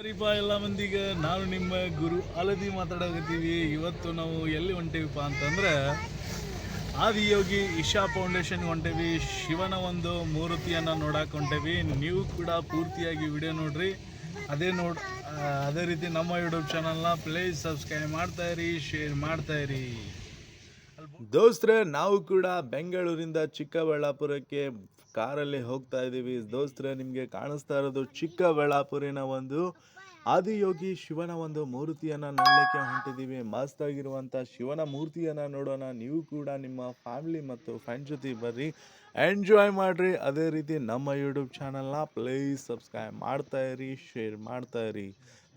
ಸರಿಪ ಎಲ್ಲ ಮಂದಿಗೆ. ನಾನು ನಿಮ್ಮ ಗುರು ಅಲದಿ ಮಾತಾಡಕತ್ತೀವಿ. ಇವತ್ತು ನಾವು ಎಲ್ಲಿ ಹೊಂಟೇವಿಪ್ಪ ಅಂತಂದ್ರೆ ಆದಿಯೋಗಿ ಇಶಾ ಫೌಂಡೇಶನ್ ಹೊಂಟೇವಿ. ಶಿವನ ಒಂದು ಮೂರ್ತಿಯನ್ನು ನೋಡಕ್ಕೆ ಹೊಂಟೇವಿ. ನೀವು ಕೂಡ ಪೂರ್ತಿಯಾಗಿ ವಿಡಿಯೋ ನೋಡ್ರಿ. ಅದೇ ನೋಡ್ ಅದೇ ರೀತಿ ನಮ್ಮ ಯೂಟ್ಯೂಬ್ ಚಾನಲ್ನ ಪ್ಲೀಸ್ ಸಬ್ಸ್ಕ್ರೈಬ್ ಮಾಡ್ತಾ ಇರಿ ಶೇರ್ ಮಾಡ್ತಾ ಇರಿ. ದೋಸ್ತ್ರೆ, ನಾವು ಕೂಡ ಬೆಂಗಳೂರಿಂದ ಚಿಕ್ಕಬಳ್ಳಾಪುರಕ್ಕೆ ಕಾರಲ್ಲಿ ಹೋಗ್ತಾ ಇದ್ದೀವಿ. ದೋಸ್ತರೆ, ನಿಮಗೆ ಕಾಣಿಸ್ತಾ ಇರೋದು ಚಿಕ್ಕಬಳ್ಳಾಪುರಿನ ಒಂದು ಆದಿಯೋಗಿ ಶಿವನ ಒಂದು ಮೂರ್ತಿಯನ್ನು ನೋಡಲಿಕ್ಕೆ ಹೊಂಟಿದ್ದೀವಿ. ಮಸ್ತಾಗಿರುವಂಥ ಶಿವನ ಮೂರ್ತಿಯನ್ನು ನೋಡೋಣ. ನೀವು ಕೂಡ ನಿಮ್ಮ ಫ್ಯಾಮಿಲಿ ಮತ್ತು ಫ್ರೆಂಡ್ ಜೊತೆ ಬರ್ರಿ. ಎಂಜಾಯ್ ಮಾಡಿರಿ. ಅದೇ ರೀತಿ ನಮ್ಮ ಯೂಟ್ಯೂಬ್ ಚಾನಲ್ನ ಪ್ಲೀಸ್ ಸಬ್ಸ್ಕ್ರೈಬ್ ಮಾಡ್ತಾ ಇರಿ ಶೇರ್ ಮಾಡ್ತಾ ಇರಿ.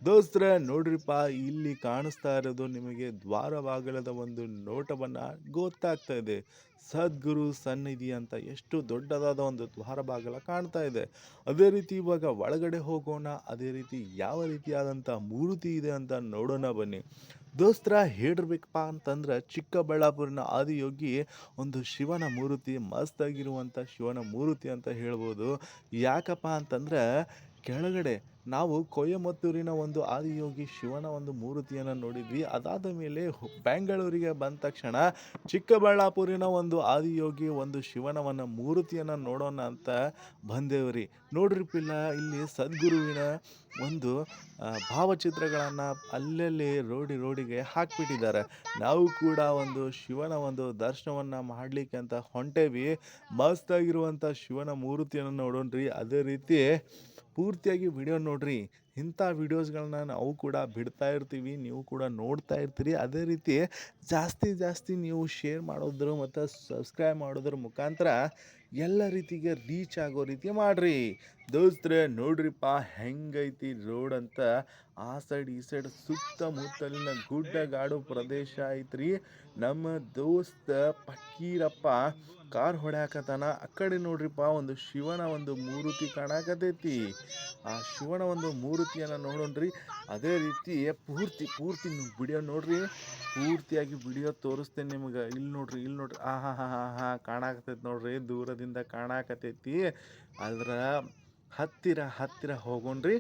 ದೋಸ್ತ್ರೆ, ನೋಡ್ರಿಪ್ಪ, ಇಲ್ಲಿ ಕಾಣಿಸ್ತಾ ಇರೋದು ನಿಮಗೆ ದ್ವಾರವಾಗಲದ ಒಂದು ನೋಟವನ್ನು ಗೊತ್ತಾಗ್ತಾ ಇದೆ. ಸದ್ಗುರು ಸನ್ನಿಧಿ ಅಂತ ಎಷ್ಟು ದೊಡ್ಡದಾದ ಒಂದು ದ್ವಾರ ಬಾಗಿಲ ಕಾಣ್ತಾ ಇದೆ. ಅದೇ ರೀತಿ ಇವಾಗ ಒಳಗಡೆ ಹೋಗೋಣ, ಅದೇ ರೀತಿ ಯಾವ ರೀತಿಯಾದಂಥ ಮೂರ್ತಿ ಇದೆ ಅಂತ ನೋಡೋಣ ಬನ್ನಿ. ದೋಸ್ತ್ರ ಹೇಳಿರ್ಬೇಕಪ್ಪ ಅಂತಂದ್ರೆ ಚಿಕ್ಕಬಳ್ಳಾಪುರನ ಆದಿಯೋಗಿ ಒಂದು ಶಿವನ ಮೂರ್ತಿ ಮಸ್ತಾಗಿರುವಂಥ ಶಿವನ ಮೂರ್ತಿ ಅಂತ ಹೇಳ್ಬೋದು. ಯಾಕಪ್ಪ ಅಂತಂದ್ರೆ ಕೆಳಗಡೆ ನಾವು ಕೊಯಮತ್ತೂರಿನ ಒಂದು ಆದಿಯೋಗಿ ಶಿವನ ಒಂದು ಮೂರ್ತಿಯನ್ನು ನೋಡಿದ್ವಿ. ಅದಾದ ಮೇಲೆ ಬೆಂಗಳೂರಿಗೆ ಬಂದ ತಕ್ಷಣ ಚಿಕ್ಕಬಳ್ಳಾಪುರಿನ ಒಂದು ಆದಿಯೋಗಿ ಒಂದು ಶಿವನವನ್ನ ಮೂರ್ತಿಯನ್ನು ನೋಡೋಣ ಅಂತ ಬಂದೇವ್ರಿ. ನೋಡ್ರಿ ಪಿಲ್ಲ, ಇಲ್ಲಿ ಸದ್ಗುರುವಿನ ಒಂದು ಭಾವಚಿತ್ರಗಳನ್ನು ಅಲ್ಲಲ್ಲಿ ರೋಡಿ ರೋಡಿಗೆ ಹಾಕಿಬಿಟ್ಟಿದ್ದಾರೆ. ನಾವು ಕೂಡ ಒಂದು ಶಿವನ ಒಂದು ದರ್ಶನವನ್ನು ಮಾಡಲಿಕ್ಕೆ ಅಂತ ಹೊಂಟೇವಿ. ಮಸ್ತಾಗಿರುವಂಥ ಶಿವನ ಮೂರ್ತಿಯನ್ನು ನೋಡೋಣ್ರಿ. ಅದೇ ರೀತಿ ಪೂರ್ತಿಯಾಗಿ ವಿಡಿಯೋ ನೋಡ್ರಿ. ಇಂಥ ವೀಡಿಯೋಸ್ಗಳನ್ನ ನಾವು ಕೂಡ ಬಿಡ್ತಾ ಇರ್ತೀವಿ, ನೀವು ಕೂಡ ನೋಡ್ತಾ ಇರ್ತೀರಿ. ಅದೇ ರೀತಿ ಜಾಸ್ತಿ ಜಾಸ್ತಿ ನೀವು ಶೇರ್ ಮಾಡೋದ್ರ ಮತ್ತು ಸಬ್ಸ್ಕ್ರೈಬ್ ಮಾಡೋದ್ರ ಮುಖಾಂತರ ಎಲ್ಲ ರೀತಿಗೆ ರೀಚ್ ಆಗೋ ರೀತಿ ಮಾಡಿರಿ. ದೋಸ್ತ್ರೆ, ನೋಡ್ರಿಪ್ಪ ಹೆಂಗೈತಿ ರೋಡ್ ಅಂತ. ಆ ಸೈಡ್ ಈ ಸೈಡ್ ಸುತ್ತಮುತ್ತಲಿನ ಗುಡ್ಡಗಾಡು ಪ್ರದೇಶ ಐತ್ರಿ. ನಮ್ಮ ದೋಸ್ತ ಪಕ್ಕೀರಪ್ಪ ಕಾರ್ ಹೊಡ್ಯಾಕತ್ತಾನ. ಆ ಕಡೆ ನೋಡ್ರಿಪ್ಪ ಒಂದು ಶಿವನ ಒಂದು ಮೂರ್ತಿ ಕಾಣಕತೈತಿ ಆ ಶಿವನ ಒಂದು ಮೂರ್ತಿಯನ್ನು ನೋಡೋಣ್ರಿ. ಅದೇ ರೀತಿ ಪೂರ್ತಿ ಪೂರ್ತಿ ವಿಡಿಯೋ ನೋಡ್ರಿ. ಪೂರ್ತಿಯಾಗಿ ವಿಡಿಯೋ ತೋರಿಸ್ತೇನೆ ನಿಮ್ಗೆ. ಇಲ್ಲಿ ನೋಡ್ರಿ ಇಲ್ಲಿ ನೋಡ್ರಿ. ಆ, ಹಾ ಹಾ ಹಾ ಹಾ ಕಾಣಾಕತೈತಿ ನೋಡ್ರಿ. ದೂರದಿಂದ ಕಾಣಾಕತೈತಿ ಅದ್ರ ಹತ್ತಿರ ಹತ್ತಿರ ಹೋಗೋಣ್ರಿ.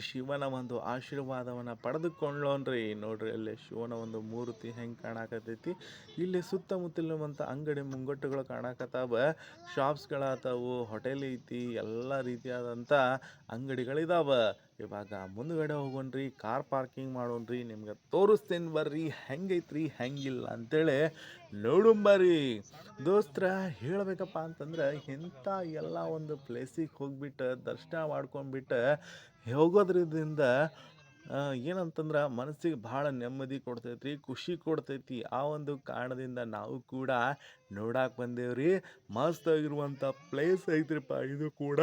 ಶಿವನ ಒಂದು ಆಶೀರ್ವಾದವನ್ನು ಪಡೆದುಕೊಳ್ಳೋನ್ರಿ ನೋಡ್ರಿ, ಅಲ್ಲಿ ಶಿವನ ಒಂದು ಮೂರ್ತಿ ಹೆಂಗೆ ಕಾಣಕತ್ತೈತಿ. ಇಲ್ಲಿ ಸುತ್ತಮುತ್ತಲಿರುವಂಥ ಅಂಗಡಿ ಮುಂಗಟ್ಟುಗಳು ಕಾಣಕತ್ತಾವ. ಶಾಪ್ಸ್ಗಳಾತಾವು, ಹೋಟೆಲ್ ಐತಿ, ಎಲ್ಲ ರೀತಿಯಾದಂಥ ಅಂಗಡಿಗಳಿದಾವ. ಇವಾಗ ಮುಂದ್ಗಡೆ ಹೋಗೋಣ್ರಿ, ಕಾರ್ ಪಾರ್ಕಿಂಗ್ ಮಾಡೋಣ್ರಿ. ನಿಮ್ಗೆ ತೋರಿಸ್ತೇನೆ ಬರ್ರಿ, ಹೆಂಗೈತ್ರಿ, ಹೆಂಗಿಲ್ಲ ಅಂತೇಳಿ ನೋಡುಂಬರ್ರಿ ದೋಸ್ತ್ರ, ಹೇಳಬೇಕಪ್ಪ ಅಂತಂದ್ರೆ ಇಂಥ ಎಲ್ಲ ಒಂದು ಪ್ಲೇಸಿಗೆ ಹೋಗ್ಬಿಟ್ಟು, ದರ್ಶನ ಮಾಡ್ಕೊಂಡ್ಬಿಟ್ಟು ಹೋಗೋದ್ರಿಂದ ಏನಂತಂದ್ರೆ ಮನಸ್ಸಿಗೆ ಭಾಳ ನೆಮ್ಮದಿ ಕೊಡ್ತೈತಿ ಖುಷಿ ಕೊಡ್ತೈತಿ. ಆ ಒಂದು ಕಾರಣದಿಂದ ನಾವು ಕೂಡ ನೋಡಕ್ಕೆ ಬಂದೇವ್ರಿ. ಮಸ್ತ್ ಆಗಿರುವಂಥ ಪ್ಲೇಸ್ ಐತ್ರಿಪ್ಪ ಇದು ಕೂಡ.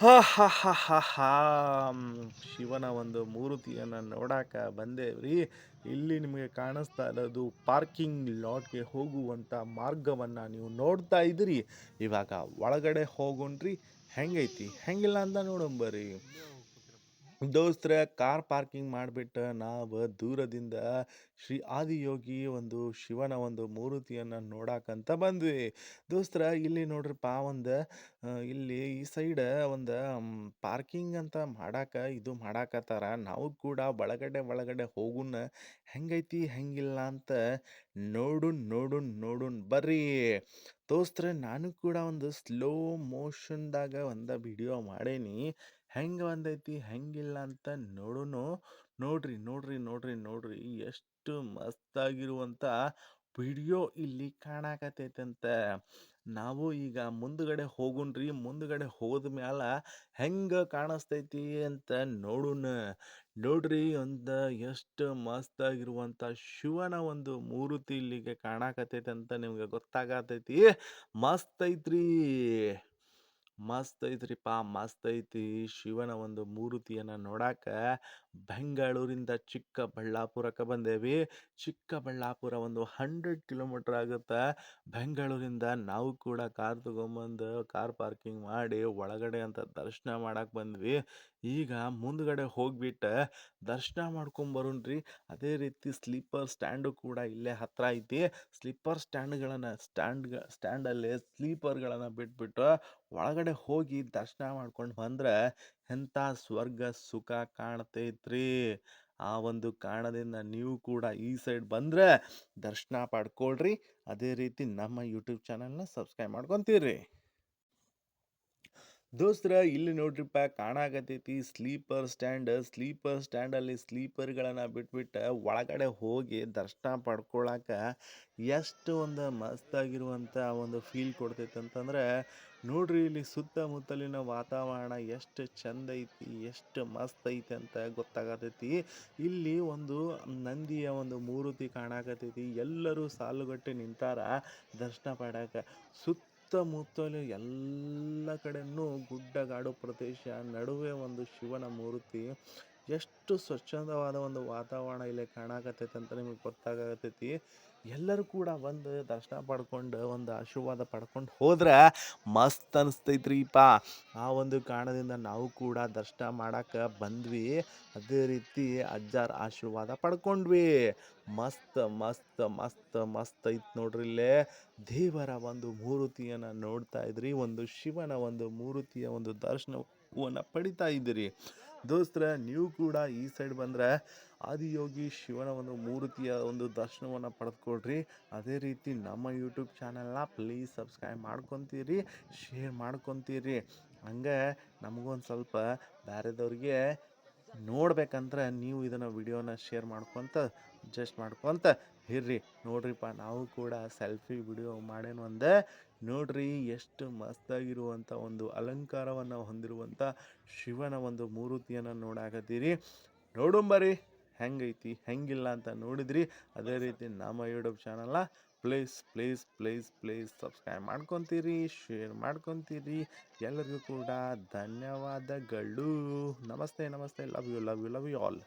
ಹಾ ಹಾ ಹಾ ಹಾ ಶಿವನ ಒಂದು ಮೂರ್ತಿಯನ್ನು ನೋಡಾಕ ಬಂದೇವ್ರಿ. ಇಲ್ಲಿ ನಿಮಗೆ ಕಾಣಿಸ್ತಾ ಇರೋದು ಪಾರ್ಕಿಂಗ್ ಲಾಟ್ಗೆ ಹೋಗುವಂಥ ಮಾರ್ಗವನ್ನು ನೀವು ನೋಡ್ತಾ ಇದ್ದೀರಿ. ಇವಾಗ ಒಳಗಡೆ ಹೋಗೋಣ್ರಿ. ಹೆಂಗೈತಿ? ಹೆಂಗಿಲ್ಲ ಅಂತ ನೋಡಂಬರಿ ದೋಸ್ತ್ರ, ಕಾರ್ ಪಾರ್ಕಿಂಗ್ ಮಾಡಿಬಿಟ್ಟು ನಾವು ದೂರದಿಂದ ಶ್ರೀ ಆದಿಯೋಗಿ ಒಂದು ಶಿವನ ಒಂದು ಮೂರ್ತಿಯನ್ನು ನೋಡಕ್ಕಂತ ಬಂದ್ವಿ. ದೋಸ್ತ್ರ, ಇಲ್ಲಿ ನೋಡ್ರಿಪ್ಪ ಒಂದು ಇಲ್ಲಿ ಈ ಸೈಡ್ ಒಂದು ಪಾರ್ಕಿಂಗ್ ಅಂತ ಮಾಡಾಕ, ಇದು ಮಾಡಾಕತ್ತಾರ. ನಾವು ಕೂಡ ಒಳಗಡೆ ಒಳಗಡೆ ಹೋಗುಣ ಹೆಂಗೈತಿ, ಹೆಂಗಿಲ್ಲ ಅಂತ ನೋಡುನ್ ನೋಡುಣ್ ನೋಡುನ್. ಬರ್ರಿ ದೋಸ್ತ್ರ, ನಾನು ಕೂಡ ಒಂದು ಸ್ಲೋ ಮೋಷನ್ದಾಗ ಒಂದು ವಿಡಿಯೋ ಮಾಡೇನಿ. ಹೆಂಗೆ ಬಂದೈತಿ ಹೆಂಗಿಲ್ಲ ಅಂತ ನೋಡುನು. ನೋಡ್ರಿ ನೋಡ್ರಿ ನೋಡ್ರಿ ನೋಡ್ರಿ, ಎಷ್ಟು ಮಸ್ತಾಗಿರುವಂಥ ವಿಡಿಯೋ ಇಲ್ಲಿ ಕಾಣಾಕತೈತಂತ ನಾವು ಈಗ ಮುಂದ್ಗಡೆ ಹೋಗುಣ್ರಿ, ಮುಂದ್ಗಡೆ ಹೋದ ಮ್ಯಾಲ ಹೆಂಗೆ ಕಾಣಿಸ್ತೈತಿ ಅಂತ ನೋಡೋಣ. ನೋಡ್ರಿ ಅಂತ ಎಷ್ಟು ಮಸ್ತಾಗಿರುವಂಥ ಶಿವನ ಒಂದು ಮೂರ್ತಿ ಇಲ್ಲಿಗೆ ಕಾಣಕತ್ತೈತಿ ಅಂತ ನಿಮ್ಗೆ ಗೊತ್ತಾಗತೈತಿ. ಮಸ್ತ್ ಐತ್ರಿ ಮಸ್ತ್ ಐತ್ರಿಪ್ಪ ಮಸ್ತ್ ಐತಿ ಶಿವನ ಒಂದು ಮೂರ್ತಿಯನ್ನು ನೋಡಾಕ ಬೆಂಗಳೂರಿಂದ ಚಿಕ್ಕಬಳ್ಳಾಪುರಕ್ಕೆ ಬಂದೇವಿ. ಚಿಕ್ಕಬಳ್ಳಾಪುರ ಒಂದು ಹಂಡ್ರೆಡ್ ಕಿಲೋಮೀಟ್ರ್ ಆಗುತ್ತೆ. ಬೆಂಗಳೂರಿಂದ ನಾವು ಕೂಡ ಕಾರ್ ತಗೊಂಬಂದು ಕಾರ್ ಪಾರ್ಕಿಂಗ್ ಮಾಡಿ ಒಳಗಡೆ ಅಂತ ದರ್ಶನ ಮಾಡಕ್ಕೆ ಬಂದ್ವಿ. ಈಗ ಮುಂದ್ಗಡೆ ಹೋಗ್ಬಿಟ್ಟು. ದರ್ಶನ ಮಾಡ್ಕೊಂಬರೋಣ್ರಿ ಅದೇ ರೀತಿ ಸ್ಲೀಪರ್ ಸ್ಟ್ಯಾಂಡು ಕೂಡ ಇಲ್ಲೇ ಹತ್ರ ಐತಿ. ಸ್ಲೀಪರ್ ಸ್ಟ್ಯಾಂಡ್ಗಳನ್ನು ಸ್ಟ್ಯಾಂಡ್ ಸ್ಟ್ಯಾಂಡಲ್ಲಿ ಸ್ಲೀಪರ್ಗಳನ್ನು ಬಿಟ್ಬಿಟ್ಟು ಒಳಗಡೆ ಹೋಗಿ ದರ್ಶನ ಮಾಡ್ಕೊಂಡು ಬಂದ್ರೆ ಎಂಥ ಸ್ವರ್ಗ ಸುಖ ಕಾಣ್ತೈತ್ರಿ ಆ ಒಂದು ಕಾರಣದಿಂದ ನೀವು ಕೂಡ ಈ ಸೈಡ್ ಬಂದರೆ ದರ್ಶನ ಪಡ್ಕೊಳ್ರಿ. ಅದೇ ರೀತಿ ನಮ್ಮ ಯೂಟ್ಯೂಬ್ ಚಾನಲ್ನ ಸಬ್ಸ್ಕ್ರೈಬ್ ಮಾಡ್ಕೊತೀರಿ. ದೋಸ್ತರ, ಇಲ್ಲಿ ನೋಡ್ರಿಪ್ಪ ಕಾಣಾಕತೈತಿ ಸ್ಲೀಪರ್ ಸ್ಟ್ಯಾಂಡ್. ಸ್ಲೀಪರ್ ಸ್ಟ್ಯಾಂಡಲ್ಲಿ ಸ್ಲೀಪರ್ಗಳನ್ನು ಬಿಟ್ಬಿಟ್ಟು ಒಳಗಡೆ ಹೋಗಿ ದರ್ಶನ ಪಡ್ಕೊಳಕ್ಕೆ ಎಷ್ಟು ಒಂದು ಮಸ್ತಾಗಿರುವಂಥ ಒಂದು ಫೀಲ್ ಕೊಡ್ತೈತೆ ಅಂತಂದ್ರೆ ನೋಡ್ರಿ ಇಲ್ಲಿ ಸುತ್ತಮುತ್ತಲಿನ ವಾತಾವರಣ ಎಷ್ಟು ಚಂದ ಐತಿ, ಎಷ್ಟು ಮಸ್ತ್ ಐತಿ ಅಂತ ಗೊತ್ತಾಗತೈತಿ. ಇಲ್ಲಿ ಒಂದು ನಂದಿಯ ಒಂದು ಮೂರ್ತಿ ಕಾಣಕತೈತಿ. ಎಲ್ಲರೂ ಸಾಲುಗಟ್ಟಿ ನಿಂತಾರ ದರ್ಶನ ಪಡಕ. ಸುತ್ತಮುತ್ತಲು ಎಲ್ಲ ಕಡೆನೂ ಗುಡ್ಡಗಾಡು ಪ್ರದೇಶ, ನಡುವೆ ಒಂದು ಶಿವನ ಮೂರ್ತಿ. ಎಷ್ಟು ಸ್ವಚ್ಛಂದವಾದ ಒಂದು ವಾತಾವರಣ ಇಲ್ಲಿ ಕಾಣಕತೈತಿ ಅಂತ ನಿಮಗೆ ಗೊತ್ತಾಗತೈತಿ. ಎಲ್ಲರೂ ಕೂಡ ಬಂದು ದರ್ಶನ ಪಡ್ಕೊಂಡು, ಒಂದು ಆಶೀರ್ವಾದ ಪಡ್ಕೊಂಡು ಹೋದ್ರೆ ಮಸ್ತ್ ಅನಿಸ್ತೈತ್ರಿಪ್ಪ ಆ ಒಂದು ಕಾರಣದಿಂದ ನಾವು ಕೂಡ ದರ್ಶನ ಮಾಡೋಕ್ಕೆ ಬಂದ್ವಿ. ಅದೇ ರೀತಿ ಅಜ್ಜಾರ ಆಶೀರ್ವಾದ ಪಡ್ಕೊಂಡ್ವಿ. ಮಸ್ತ್ ಮಸ್ತ್ ಮಸ್ತ್ ಮಸ್ತ್ ಐತೆ ನೋಡ್ರಿ ಇಲ್ಲೇ. ದೇವರ ಒಂದು ಮೂರ್ತಿಯನ್ನು ನೋಡ್ತಾ ಇದ್ರಿ. ಒಂದು ಶಿವನ ಒಂದು ಮೂರ್ತಿಯ ಒಂದು ದರ್ಶನವನ್ನು ಪಡಿತಾ ಇದ್ದೀರಿ. ದೋಸ್ತರ, ನೀವು ಕೂಡ ಈ ಸೈಡ್ ಬಂದರೆ ಆದಿಯೋಗಿ ಶಿವನ ಒಂದು ಮೂರ್ತಿಯ ಒಂದು ದರ್ಶನವನ್ನು ಪಡೆದುಕೊಡ್ರಿ ಅದೇ ರೀತಿ ನಮ್ಮ ಯೂಟ್ಯೂಬ್ ಚಾನಲ್ನ ಪ್ಲೀಸ್ ಸಬ್ಸ್ಕ್ರೈಬ್ ಮಾಡ್ಕೊತೀರಿ, ಶೇರ್ ಮಾಡ್ಕೊತೀರಿ. ಹಂಗೆ ನಮಗೊಂದು ಸ್ವಲ್ಪ ಬೇರೆದವ್ರಿಗೆ ನೋಡ್ಬೇಕಂದ್ರೆ ನೀವು ಇದನ್ನು ವಿಡಿಯೋನ ಶೇರ್ ಮಾಡ್ಕೊತ ಅಡ್ಜಸ್ಟ್ ಮಾಡ್ಕೊತ ಇರ್ರಿ ನೋಡ್ರಿಪ್ಪ ನಾವು ಕೂಡ ಸೆಲ್ಫಿ ವಿಡಿಯೋ ಮಾಡೇನು ಒಂದೇ. ನೋಡ್ರಿ ಎಷ್ಟು ಮಸ್ತಾಗಿರುವಂಥ ಒಂದು ಅಲಂಕಾರವನ್ನು ಹೊಂದಿರುವಂಥ ಶಿವನ ಒಂದು ಮೂರ್ತಿಯನ್ನು ನೋಡಾಕತ್ತೀರಿ. ನೋಡುಂಬರಿ ಹೆಂಗೈತಿ ಹೆಂಗಿಲ್ಲ ಅಂತ ನೋಡಿದ್ರಿ. ಅದೇ ರೀತಿ ನಮ್ಮ ಯೂಟ್ಯೂಬ್ ಚಾನಲ್ನ please please please please subscribe ಮಾಡ್ಕೊತೀರಿ share ಮಾಡ್ಕೊತೀರಿ. ಎಲ್ಲರಿಗೂ ಕೂಡ ಧನ್ಯವಾದಗಳು. ನಮಸ್ತೆ ನಮಸ್ತೆ. Love you love you love you all